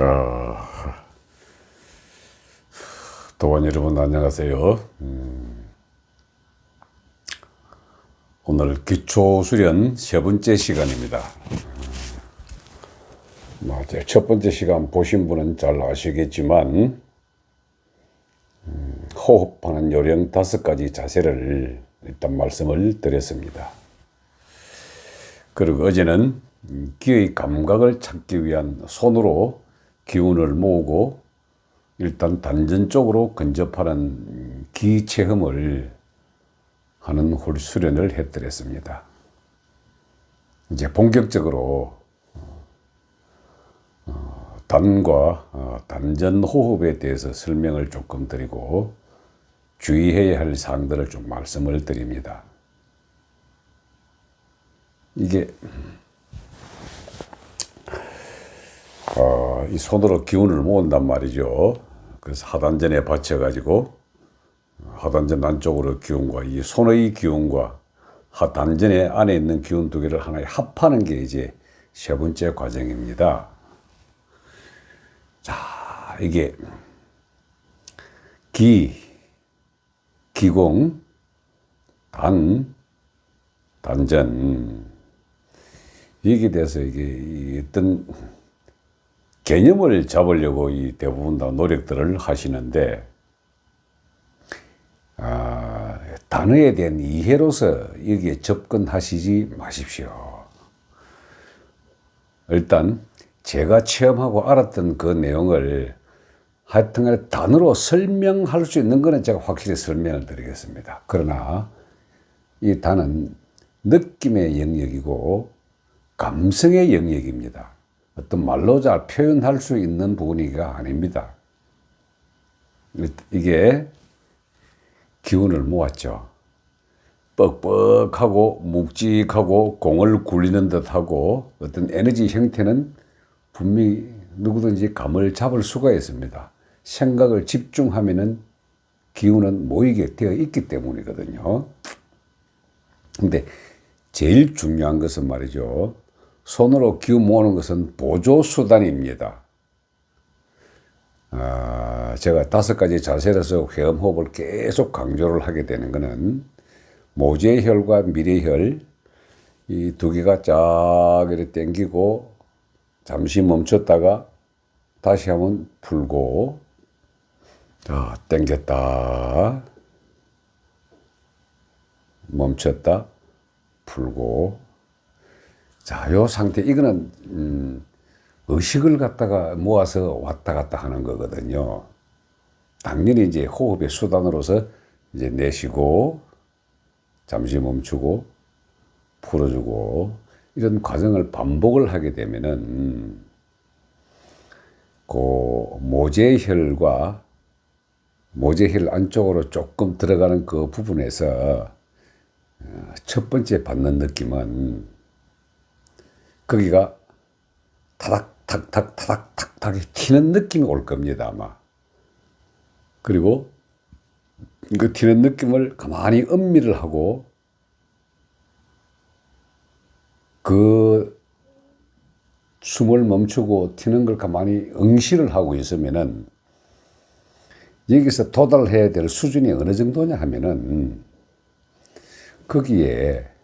어, 도원 여러분 안녕하세요. 음, 오늘 기초 수련 세 번째 시간입니다. 음, 맞아요. 첫 번째 시간 보신 분은 잘 아시겠지만 음, 호흡하는 요령 다섯 가지 자세를 일단 말씀을 드렸습니다. 그리고 어제는 음, 기의 감각을 찾기 위한 손으로 기운을 모으고 일단 단전 쪽으로 근접하는 기 체험을 하는 홀 수련을 해드렸습니다. 이제 본격적으로 어, 단과 어, 단전 호흡에 대해서 설명을 조금 드리고 주의해야 할 사항들을 좀 말씀을 드립니다. 이게 어, 이 손으로 기운을 모은단 말이죠. 그래서 하단전에 받쳐가지고 하단전 안쪽으로 기운과 이 손의 기운과 하단전의 안에 있는 기운 두 개를 하나에 합하는 게 이제 세 번째 과정입니다. 자, 이게 기, 기공, 단, 단전. 여기에 대해서 이게 어떤 개념을 잡으려고 이 대부분 다 노력들을 하시는데, 아, 단어에 대한 이해로서 여기에 접근하시지 마십시오. 일단, 제가 체험하고 알았던 그 내용을 하여튼 간에 단어로 설명할 수 있는 거는 제가 확실히 설명을 드리겠습니다. 그러나 이 단은 느낌의 영역이고 감성의 영역입니다. 어떤 말로 잘 표현할 수 있는 부분이가 아닙니다. 이게 기운을 모았죠. 뻑뻑하고 묵직하고 공을 굴리는 듯하고 어떤 에너지 형태는 분명히 누구든지 감을 잡을 수가 있습니다. 생각을 집중하면은 기운은 모이게 되어 있기 때문이거든요. 근데 제일 중요한 것은 말이죠. 손으로 기운 모으는 것은 보조 수단입니다. 아, 제가 다섯 가지 자세에서 회음호흡을 계속 강조를 하게 되는 것은 모제혈과 미래혈 이 두 개가 쫙 이렇게 당기고 잠시 멈췄다가 다시 한번 풀고 자 당겼다. 멈췄다. 풀고 자, 요 상태, 이거는, 음, 의식을 갖다가 모아서 왔다 갔다 하는 거거든요. 당연히 이제 호흡의 수단으로서 이제 내쉬고, 잠시 멈추고, 풀어주고, 이런 과정을 반복을 하게 되면은, 음, 그 모제혈과 모제혈 안쪽으로 조금 들어가는 그 부분에서 어, 첫 번째 받는 느낌은 거기가 타닥 탁탁 타닥 탁탁이 튀는 느낌이 올 겁니다 아마. 그리고 그 튀는 느낌을 가만히 음미를 하고 그 숨을 멈추고 튀는 걸 가만히 응시를 하고 있으면은 여기서 도달해야 될 수준이 어느 정도냐 하면은 거기에 아,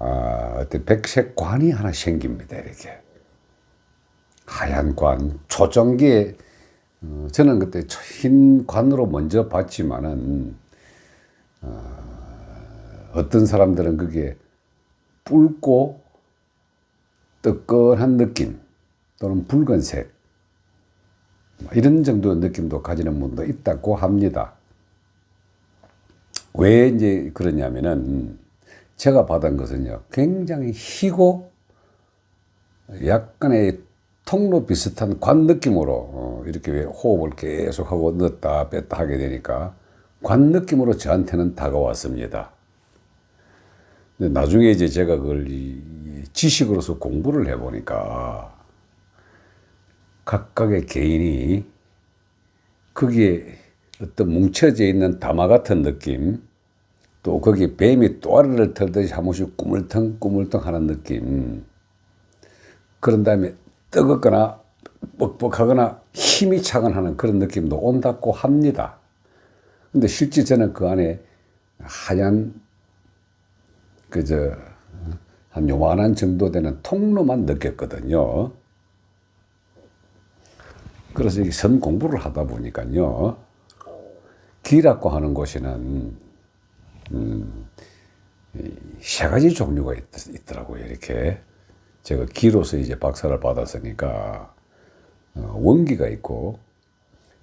어떤 백색 관이 하나 생깁니다. 이렇게 하얀 관, 초정기에 어, 저는 그때 흰 관으로 먼저 봤지만은 어, 어떤 사람들은 그게 붉고 뜨끈한 느낌 또는 붉은색 이런 정도의 느낌도 가지는 분도 있다고 합니다. 왜 이제 그러냐면은 제가 받은 것은요, 굉장히 희고 약간의 통로 비슷한 관 느낌으로 어, 이렇게 호흡을 계속하고 넣었다 뺐다 하게 되니까 관 느낌으로 저한테는 다가왔습니다. 나중에 이제 제가 그걸 지식으로서 공부를 해보니까 각각의 개인이 거기에 어떤 뭉쳐져 있는 담화 같은 느낌, 또 거기 뱀이 또아리를 털듯이 한 번씩 꾸물텅 꾸물텅 하는 느낌. 그런 다음에 뜨겁거나 뻑뻑하거나 힘이 차근하는 그런 느낌도 온다고 합니다. 근데 실제 저는 그 안에 하얀 그저 한 요만한 정도 되는 통로만 느꼈거든요. 그래서 이선 공부를 하다 보니까요. 기라고 하는 곳에는 음, 이세 가지 종류가 있, 있더라고요. 이렇게 제가 기로서 이제 박사를 받았으니까 어, 원기가 있고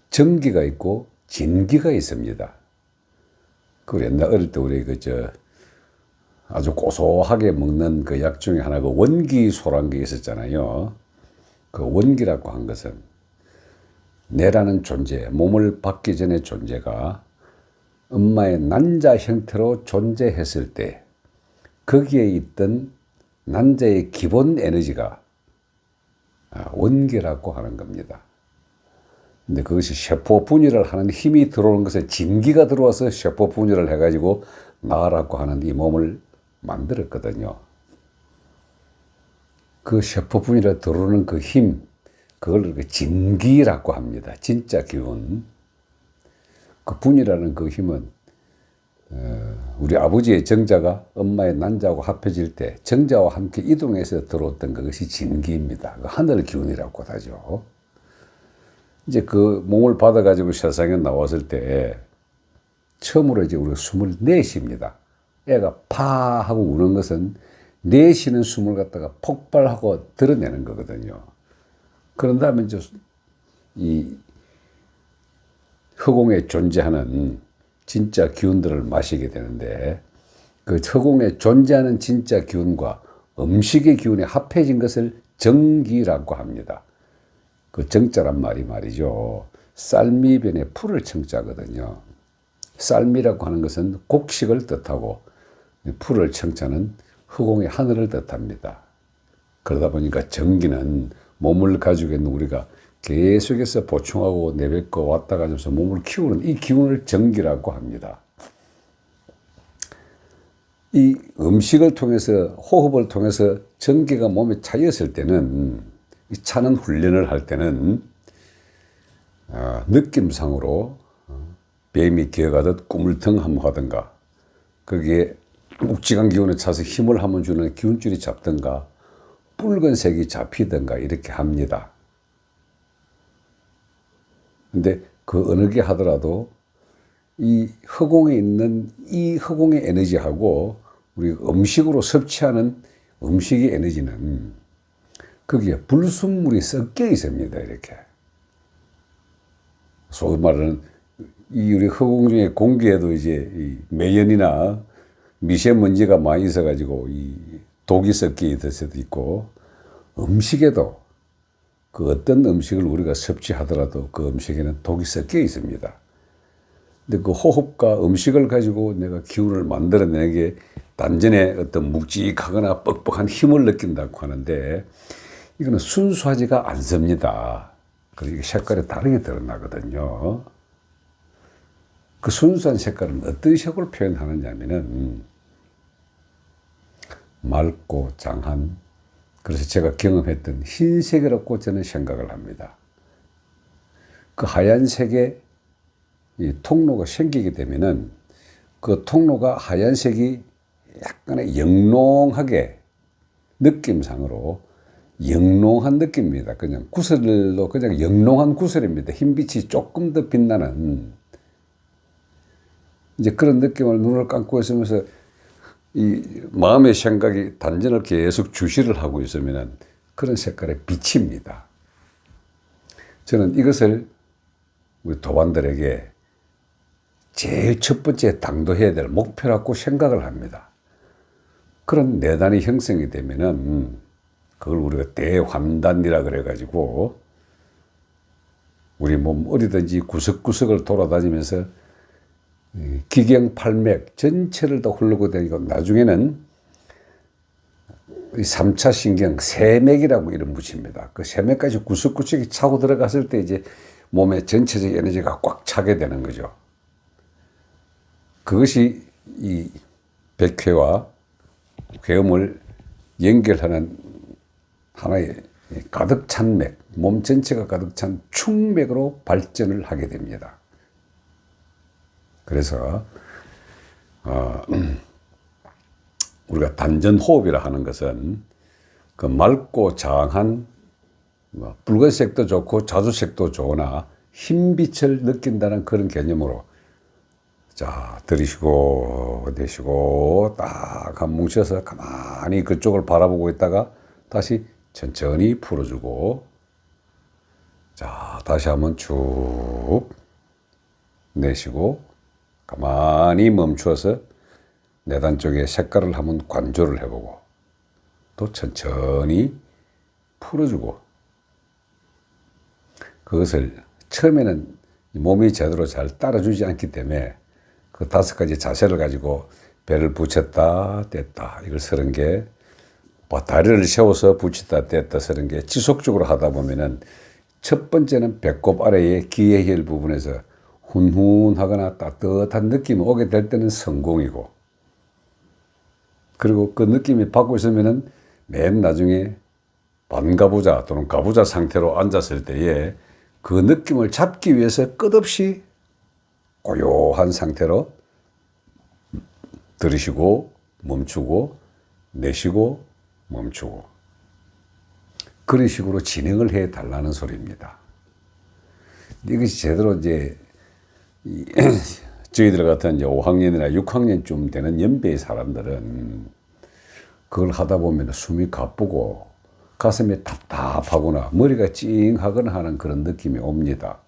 정기가 있고 진기가 있습니다. 그 옛날 어릴 때 우리 그 저 아주 고소하게 먹는 그 약 중에 하나가 원기 소란 게 있었잖아요. 그 원기라고 한 것은 내라는 존재, 몸을 받기 전의 존재가 엄마의 난자 형태로 존재했을 때 거기에 있던 난자의 기본 에너지가 아, 원기라고 하는 겁니다. 근데 그것이 셰포 분열을 하는 힘이 들어오는 것에 진기가 들어와서 셰포 분열을 해가지고 나라고 하는 이 몸을 만들었거든요. 그 셰포 분열에 들어오는 그 힘, 그걸 그 진기라고 합니다. 진짜 기운. 그 분이라는 그 힘은 어, 우리 아버지의 정자가 엄마의 난자하고 합해질 때 정자와 함께 이동해서 들어왔던 그것이 진기입니다. 그 하늘 기운이라고 하죠. 이제 그 몸을 받아가지고 세상에 나왔을 때 처음으로 이제 우리가 숨을 내쉽니다. 애가 파 하고 우는 것은 내쉬는 숨을 갖다가 폭발하고 드러내는 거거든요. 그런 다음에 이제 이 허공에 존재하는 진짜 기운들을 마시게 되는데 그 허공에 존재하는 진짜 기운과 음식의 기운이 합해진 것을 정기라고 합니다. 그 정자란 말이 말이죠. 쌀미변에 풀을 청자거든요. 쌀미라고 하는 것은 곡식을 뜻하고 풀을 청자는 허공의 하늘을 뜻합니다. 그러다 보니까 정기는 몸을 가지고 있는 우리가 계속해서 보충하고 내뱉고 왔다 가면서 몸을 키우는 이 기운을 정기라고 합니다. 이 음식을 통해서 호흡을 통해서 전기가 몸에 차였을 때는 이 차는 훈련을 할 때는 어, 느낌상으로 어, 뱀이 기어가듯 꿈을 腾하든가 거기에 묵직한 기운에 차서 힘을 한번 주는 기운줄이 잡든가 붉은색이 잡히든가 이렇게 합니다. 근데 그 어느 게 하더라도 이 허공에 있는 이 허공의 에너지하고 우리 음식으로 섭취하는 음식의 에너지는 거기에 불순물이 섞여 있습니다. 이렇게. 소위 말하는 이 우리 허공 중에 공기에도 이제 이 매연이나 미세먼지가 많이 있어가지고 이 독이 섞여 있을 수도 있고 음식에도 그 어떤 음식을 우리가 섭취하더라도 그 음식에는 독이 섞여 있습니다. 근데 그 호흡과 음식을 가지고 내가 기운을 만들어내는 게 단전에 어떤 묵직하거나 뻑뻑한 힘을 느낀다고 하는데 이거는 순수하지가 않습니다. 그리고 색깔이 다르게 드러나거든요. 그 순수한 색깔은 어떤 색으로 표현하느냐 면은 맑고 장한 그래서 제가 경험했던 흰색이라고 저는 생각을 합니다. 그 하얀색의 이 통로가 생기게 되면은 그 통로가 하얀색이 약간의 영롱하게 느낌상으로 영롱한 느낌입니다. 그냥 구슬로 그냥 영롱한 구슬입니다. 흰빛이 조금 더 빛나는 이제 그런 느낌을 눈을 감고 있으면서 이 마음의 생각이 단전을 계속 주시를 하고 있으면 그런 색깔의 빛입니다. 저는 이것을 우리 도반들에게 제일 첫 번째 당도해야 될 목표라고 생각을 합니다. 그런 내단이 형성이 되면은 그걸 우리가 대환단이라 그래가지고 우리 몸 어디든지 구석구석을 돌아다니면서 기경팔맥 전체를 다 흐르고 다니고 나중에는 이 3차 신경 세맥이라고 이름 붙입니다. 그 세맥까지 구석구석이 차고 들어갔을 때 이제 몸의 전체적 에너지가 꽉 차게 되는 거죠. 그것이 이 백회와 회음을 연결하는 하나의 가득 찬 맥, 몸 전체가 가득 찬 충맥으로 발전을 하게 됩니다. 그래서 어, 우리가 단전 호흡이라 하는 것은 그 맑고 장한 뭐 붉은색도 좋고 자주색도 좋으나 흰 빛을 느낀다는 그런 개념으로 자 들이쉬고 내쉬고 딱 한 뭉쳐서 가만히 그쪽을 바라보고 있다가 다시 천천히 풀어주고 자 다시 한번 쭉 내쉬고 가만히 멈추어서 내단 쪽에 색깔을 한번 관조를 해보고 또 천천히 풀어주고 그것을 처음에는 몸이 제대로 잘 따라주지 않기 때문에 그 다섯 가지 자세를 가지고 배를 붙였다 뗐다 이걸 서른 게뭐 다리를 세워서 붙였다 뗐다 서른 게 지속적으로 하다 보면은 첫 번째는 배꼽 아래의 기회혈 부분에서 훈훈하거나 따뜻한 느낌이 오게 될 때는 성공이고 그리고 그 느낌이 받고 있으면은 맨 나중에 반가부자 또는 가부자 상태로 앉았을 때에 그 느낌을 잡기 위해서 끝없이 고요한 상태로 들이쉬고 멈추고 내쉬고 멈추고 그런 식으로 진행을 해 달라는 소리입니다. 이것이 제대로 이제 이 저희들 같은 이제 5학년이나 6학년쯤 되는 연배의 사람들은 그걸 하다 보면 숨이 가쁘고 가슴이 답답하거나 머리가 찡하거나 하는 그런 느낌이 옵니다.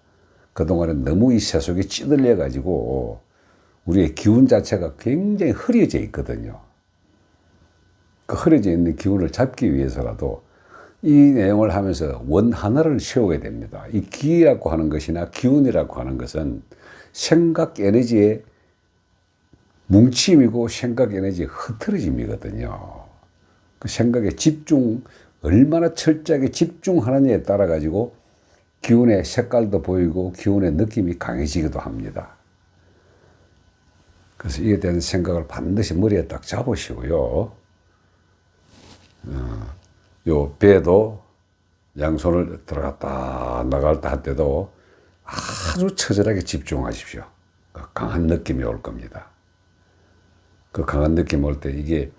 그동안은 너무 이 세속에 찌들려 가지고 우리의 기운 자체가 굉장히 흐려져 있거든요. 그 흐려져 있는 기운을 잡기 위해서라도 이 내용을 하면서 원 하나를 세우게 됩니다. 이 기라고 하는 것이나 기운이라고 하는 것은 생각 에너지의 뭉침이고 생각 에너지의 흐트러짐이거든요. 그 생각에 집중, 얼마나 철저하게 집중하느냐에 따라 가지고 기운의 색깔도 보이고 기운의 느낌이 강해지기도 합니다. 그래서 이에 대한 생각을 반드시 머리에 딱 잡으시고요. 어, 요 배도 양손을 들어갔다 나갔다 할 때도 아주 처절하게 집중하십시오. 그 강한 느낌이 올 겁니다. 그 강한 느낌 올 때 이게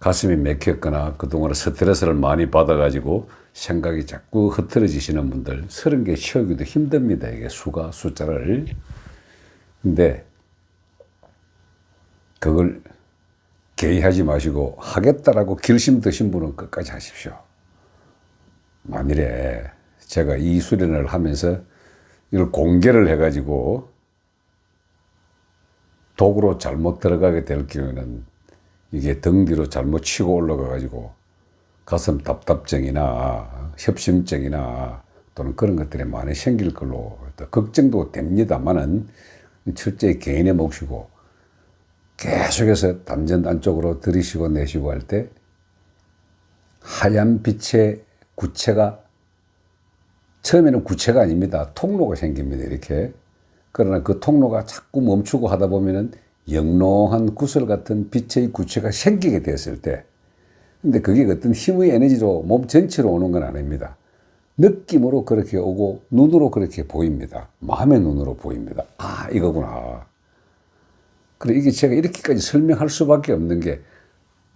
가슴이 맥혔거나 그동안 스트레스를 많이 받아가지고 생각이 자꾸 흐트러지시는 분들 서른 개 채우기도 힘듭니다. 이게 수가 숫자를. 근데 그걸 개의하지 마시고 하겠다라고 결심 드신 분은 끝까지 하십시오. 만일에 제가 이 수련을 하면서 이걸 공개를 해가지고 독으로 잘못 들어가게 될 경우에는 이게 등 뒤로 잘못 치고 올라가가지고 가슴 답답증이나 협심증이나 또는 그런 것들이 많이 생길 걸로 또 걱정도 됩니다만은 철저히 개인의 몫이고 계속해서 담전 안쪽으로 들이쉬고 내쉬고 할 때 하얀 빛의 구체가 처음에는 구체가 아닙니다. 통로가 생깁니다. 이렇게. 그러나 그 통로가 자꾸 멈추고 하다 보면은 영롱한 구슬 같은 빛의 구체가 생기게 되었을 때, 근데 그게 어떤 힘의 에너지로 몸 전체로 오는 건 아닙니다. 느낌으로 그렇게 오고 눈으로 그렇게 보입니다. 마음의 눈으로 보입니다. 아, 이거구나. 그래, 이게 제가 이렇게까지 설명할 수밖에 없는 게,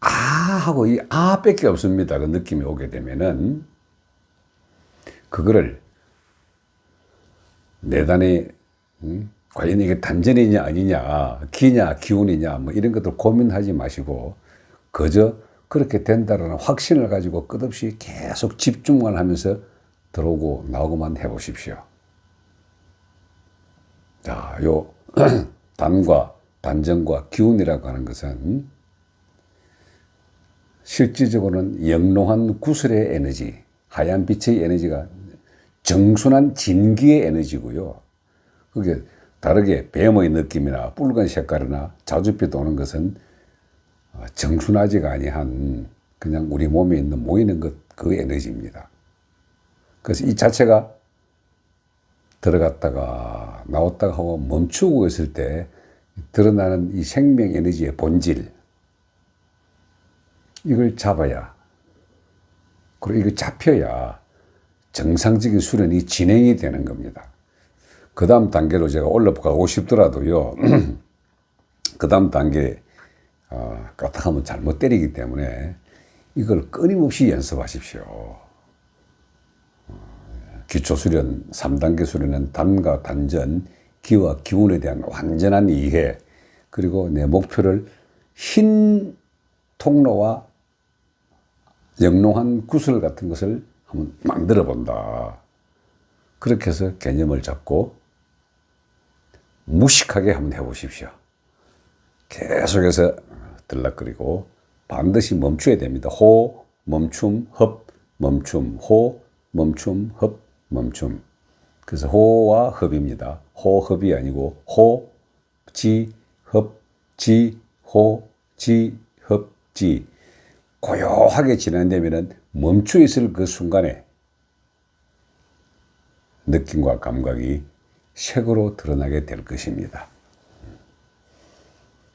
아, 하고 이 아 밖에 없습니다. 그 느낌이 오게 되면은. 그거를 내단에 음? 과연 이게 단전이냐 아니냐 기냐 기운이냐 뭐 이런 것들 고민하지 마시고 그저 그렇게 된다라는 확신을 가지고 끝없이 계속 집중만 하면서 들어오고 나오고만 해보십시오. 자, 요 단과 단전과 기운이라고 하는 것은 실질적으로는 영롱한 구슬의 에너지, 하얀 빛의 에너지가 정순한 진기의 에너지고요. 그게 다르게 뱀의 느낌이나 붉은 색깔이나 자주빛 오는 것은 어, 정순하지가 아니한 그냥 우리 몸에 있는 모이는 것, 그 에너지입니다. 그래서 이 자체가 들어갔다가 나왔다가 하고 멈추고 있을 때 드러나는 이 생명 에너지의 본질, 이걸 잡아야, 그리고 이거 잡혀야 정상적인 수련이 진행이 되는 겁니다. 그 다음 단계로 제가 올라가고 싶더라도요, 그 다음 단계, 어, 까딱하면 잘못 때리기 때문에 이걸 끊임없이 연습하십시오. 어, 기초 수련, 3단계 수련은 단과 단전, 기와 기운에 대한 완전한 이해, 그리고 내 목표를 흰 통로와 영롱한 구슬 같은 것을 한번 만들어 본다. 그렇게 해서 개념을 잡고 무식하게 한번 해보십시오. 계속해서 들락거리고 반드시 멈춰야 됩니다. 호, 멈춤, 흡, 멈춤, 호, 멈춤, 흡, 멈춤. 그래서 호와 흡입니다. 호, 흡이 아니고 호, 지, 흡, 지, 호, 지, 흡, 지. 고요하게 진행되면은 멈춰 있을 그 순간에 느낌과 감각이 색으로 드러나게 될 것입니다.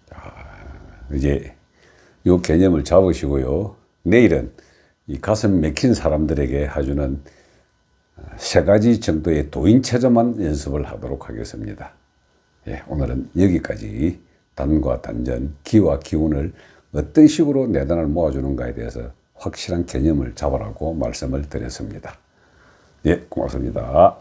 자, 이제 이 개념을 잡으시고요. 내일은 이 가슴 맥힌 사람들에게 해주는 세 가지 정도의 도인체조만 연습을 하도록 하겠습니다. 예, 오늘은 여기까지 단과 단전, 기와 기운을 어떤 식으로 내 단을 모아주는가에 대해서 확실한 개념을 잡으라고 말씀을 드렸습니다. 예, 고맙습니다.